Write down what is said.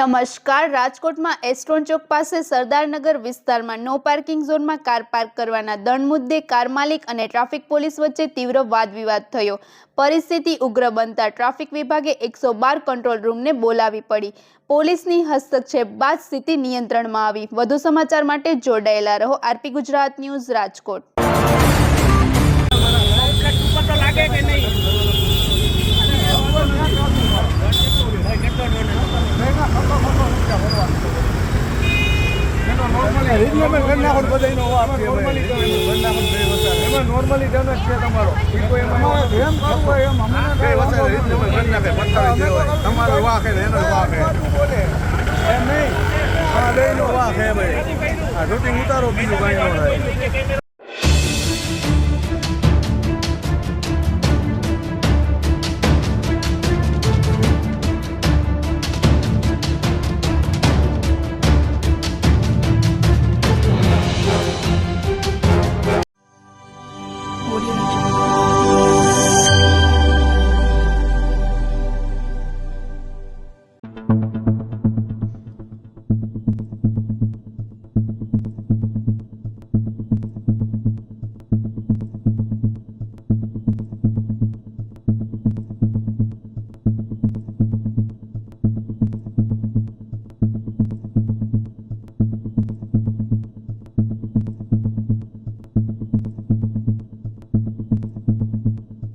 નમસ્કાર. રાજકોટમાં એસ્ટ્રોન ચોક પાસે સરદારનગર વિસ્તારમાં નો પાર્કિંગ ઝોનમાં કાર પાર્ક કરવાના દંડ મુદ્દે કાર માલિક અને ટ્રાફિક પોલીસ વચ્ચે તીવ્ર વાદવિવાદ થયો. પરિસ્થિતિ ઉગ્ર બનતા ટ્રાફિક વિભાગે એકસો બાર કંટ્રોલ રૂમને બોલાવી પડી. પોલીસની હસ્તક્ષેપ બાદ સ્થિતિ નિયંત્રણમાં આવી. વધુ સમાચાર માટે જોડાયેલા રહો. R P Gujarat news Rajkot. Reasonable કરી નાખો ને બધાયનો વાપ છે. એમાં તમારો. એમાં કઈ વસ્તુ reasonable કરી નાખે, બતાવી દેવાય. તમારો છે એનો વાંક છે. એમ નહીં. આ બેયનો વાંક છે ભાઈ. આ shooting ઉતારો બીજું કાંઈ ન થાય.